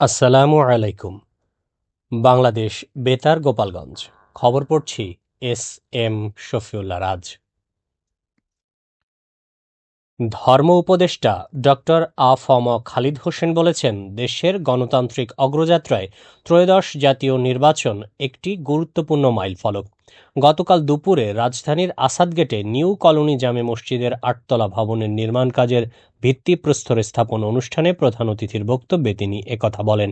আসসালামু আলাইকুম। বাংলাদেশ বেতার গোপালগঞ্জ। খবর পড়ছি এস এম শফিউল্লা রাজ। ধর্ম উপদেষ্টা ডক্টর আফম খালিদ হোসেন বলেছেন, দেশের গণতান্ত্রিক অগ্রযাত্রায় ত্রয়োদশ জাতীয় নির্বাচন একটি গুরুত্বপূর্ণ মাইলফলক। গতকাল দুপুরে রাজধানীর আসাদগেটে নিউ কলোনি জামে মসজিদের আটতলা ভবনের নির্মাণ কাজের ভিত্তিপ্রস্তর স্থাপন অনুষ্ঠানে প্রধান অতিথির বক্তব্যে তিনি একথা বলেন।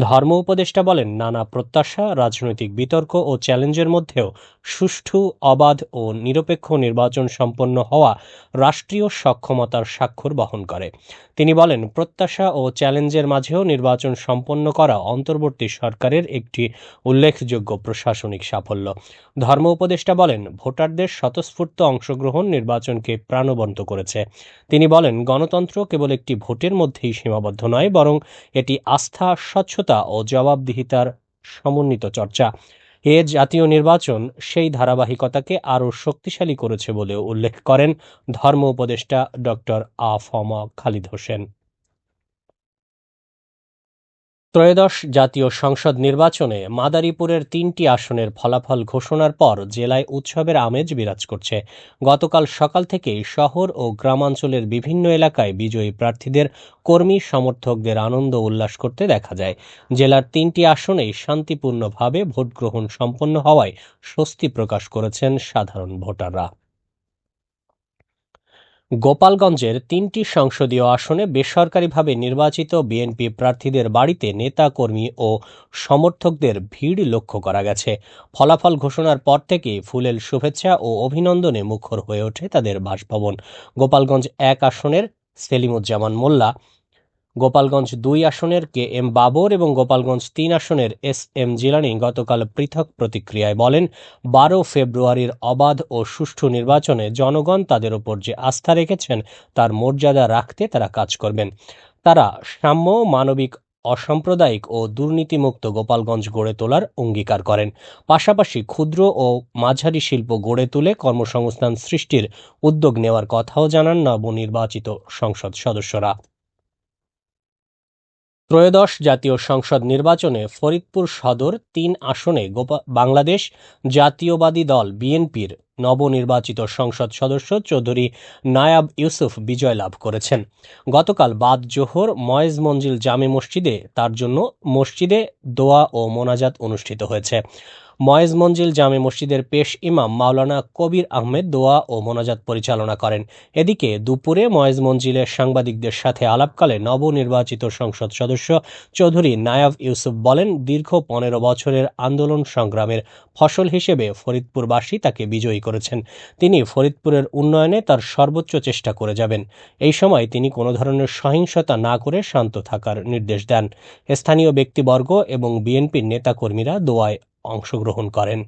ধর্ম উপদেষ্টা বলেন, নানা প্রত্যাশা, রাজনৈতিক বিতর্ক ও চ্যালেঞ্জের মধ্যেও সুষ্ঠু, অবাধ ও নিরপেক্ষ নির্বাচন সম্পন্ন হওয়া রাষ্ট্রীয় সক্ষমতার স্বাক্ষর বহন করে। তিনি বলেন, প্রত্যাশা ও চ্যালেঞ্জের মাঝেও নির্বাচন সম্পন্ন করা অন্তর্বর্তী সরকারের একটি উল্লেখযোগ্য প্রশাসনিক সাফল্য। ধর্ম উপদেষ্টা বলেন, ভোটারদের স্বতঃস্ফূর্ত অংশগ্রহণ নির্বাচনকে প্রাণবন্ত করেছে। তিনি বলেন, গণতন্ত্র কেবল একটি ভোটের মধ্যেই সীমাবদ্ধ নয়, বরং এটি আস্থা, স্বচ্ছতা ও জবাবদিহিতার সমন্বিত চর্চা। এ জাতীয় নির্বাচন সেই ধারাবাহিকতাকে আরও শক্তিশালী করেছে বলেও উল্লেখ করেন ধর্ম উপদেষ্টা ডক্টর আফম খালিদ হোসেন। ত্রয়োদশ জাতীয় সংসদ নির্বাচনে মাদারীপুরের তিনটি আসনের ফলাফল ঘোষণার পর জেলায় উৎসবের আমেজ বিরাজ করছে। গতকাল সকাল থেকেই শহর ও গ্রামাঞ্চলের বিভিন্ন এলাকায় বিজয়ী প্রার্থীদের, কর্মী সমর্থকদের আনন্দ উল্লাস করতে দেখা যায়। জেলার তিনটি আসনেই শান্তিপূর্ণভাবে ভোট গ্রহণ সম্পন্ন হওয়ায় স্বস্তি প্রকাশ করেছেন সাধারণ ভোটাররা। গোপালগঞ্জের তিনটি সংসদীয় আসনে বেসরকারিভাবে নির্বাচিত বিএনপি প্রার্থীদের বাড়িতে নেতাকর্মী ও সমর্থকদের ভিড় লক্ষ্য করা গেছে। ফলাফল ঘোষণার পর থেকে ফুলেল শুভেচ্ছা ও অভিনন্দনে মুখর হয়ে ওঠে তাদের বাসভবন। গোপালগঞ্জ এক আসনের সেলিমুজ্জামান মোল্লা গোপালগঞ্জ দুই আসনের কে এম বাবর এবং গোপালগঞ্জ তিন আসনের এস এম জিলানি গতকাল পৃথক প্রতিক্রিয়ায় বলেন, বারো ফেব্রুয়ারির অবাধ ও সুষ্ঠু নির্বাচনে জনগণ তাদের ওপর যে আস্থা রেখেছেন, তার মর্যাদা রাখতে তারা কাজ করবেন। তারা সাম্য, মানবিক, অসাম্প্রদায়িক ও দুর্নীতিমুক্ত গোপালগঞ্জ গড়ে তোলার অঙ্গীকার করেন। পাশাপাশি ক্ষুদ্র ও মাঝারি শিল্প গড়ে তুলে কর্মসংস্থান সৃষ্টির উদ্যোগ নেওয়ার কথাও জানান নবনির্বাচিত সংসদ সদস্যরা। ত্রয়োদশ জাতীয় সংসদ নির্বাচনে ফরিদপুর সদর তিন আসনে বাংলাদেশ জাতীয়বাদী দল বিএনপির নবনির্বাচিত সংসদ সদস্য চৌধুরী নায়াব ইউসুফ বিজয় লাভ করেছেন। গতকাল বাদ জোহর ময়েজ মঞ্জিল জামে মসজিদে তার জন্য মসজিদে দোয়া ও মোনাজাত অনুষ্ঠিত হয়েছে। ময়েজ মঞ্জিল জামে মসজিদের পেশ ইমাম মাওলানা কবির আহমেদ দোয়া ও মোনাজাত পরিচালনা করেন। এদিকে দুপুরে ময়েজ মঞ্জিলের সাংবাদিকদের সাথে আলাপকালে নবনির্বাচিত সংসদ সদস্য চৌধুরী নায়াব ইউসুফ বলেন, দীর্ঘ পনেরো বছরের আন্দোলন সংগ্রামের ফসল হিসেবে ফরিদপুরবাসী তাকে বিজয়ী করেছেন। তিনি ফরিদপুরের উন্নয়নে তার সর্বোচ্চ চেষ্টা করে যাবেন। এই সময় তিনি কোনো ধরনের সহিংসতা না করে শান্ত থাকার নির্দেশ দেন। স্থানীয় ব্যক্তিবর্গ এবং বিএনপির নেতাকর্মীরা দোয়ায় অংশগ্রহণ করেন।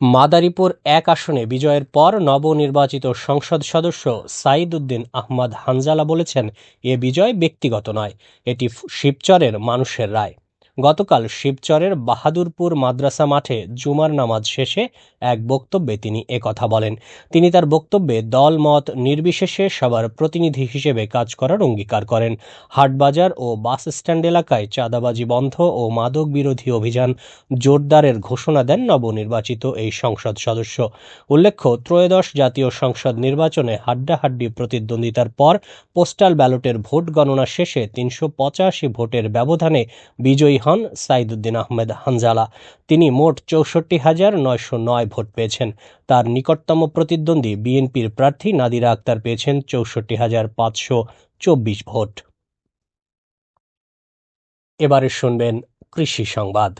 মাদারীপুর এক আসনে বিজয়ের পর নবনির্বাচিত সংসদ সদস্য সাইদ উদ্দিন আহমদ হানজালা বলেছেন, এ বিজয় ব্যক্তিগত নয়, এটি শিবচরের মানুষের রায়। গতকাল শিবচরের বাহাদুরপুর মাদ্রাসা মাঠে জুমার নামাজ শেষে এক বক্তব্যে তিনি একথা বলেন। তিনি তার বক্তব্যে দল, মত নির্বিশেষে সবার প্রতিনিধি হিসেবে কাজ করার অঙ্গীকার করেন। হাটবাজার ও বাস স্ট্যান্ড এলাকায় চাঁদাবাজি বন্ধ ও মাদক বিরোধী অভিযান জোরদারের ঘোষণা দেন নবনির্বাচিত এই সংসদ সদস্য। উল্লেখ্য, ত্রয়োদশ জাতীয় সংসদ নির্বাচনে হাড্ডাহাড্ডি প্রতিদ্বন্দ্বিতার পর পোস্টাল ব্যালটের ভোট গণনা শেষে তিনশো পঁচাশি ভোটের ব্যবধানে বিজয়ী হন সাইদুদ্দিন আহমেদ হানজালা। তিনি মোট চৌষট্টি হাজার নয়শো নয় ভোট পেয়েছেন। তার নিকটতম প্রতিদ্বন্দ্বী বিএনপির প্রার্থী নাদিরা আক্তার পেয়েছেন চৌষট্টি হাজার পাঁচশো চব্বিশ ভোট। এবারে শুনবেন কৃষি সংবাদ।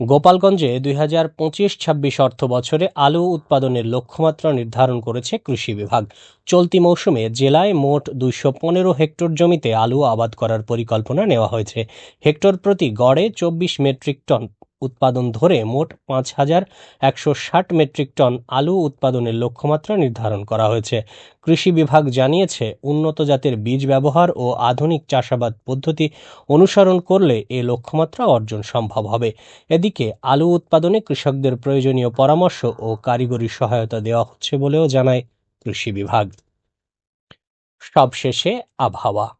গোপালগঞ্জে দুই হাজার পঁচিশ ছাব্বিশ অর্থ বছরে আলু উৎপাদনের লক্ষ্যমাত্রা নির্ধারণ করেছে কৃষি বিভাগ। চলতি মৌসুমে জেলায় মোট দুইশো পনেরো হেক্টর জমিতে আলু আবাদ করার পরিকল্পনা নেওয়া হয়েছে। হেক্টর প্রতি গড়ে চব্বিশ মেট্রিক টন উৎপাদন ধরে মোট পাঁচ হাজার একশো ষাট মেট্রিক টন আলু উৎপাদনের লক্ষ্যমাত্রা নির্ধারণ করা হয়েছে। কৃষি বিভাগ জানিয়েছে, উন্নত জাতের বীজ ব্যবহার ও আধুনিক চাষাবাদ পদ্ধতি অনুসরণ করলে এ লক্ষ্যমাত্রা অর্জন সম্ভব হবে। এদিকে, আলু উৎপাদনে কৃষকদের প্রয়োজনীয় পরামর্শ ও কারিগরি সহায়তা দেওয়া হচ্ছে বলেও জানায় কৃষি বিভাগ। সবশেষে আবহাওয়া।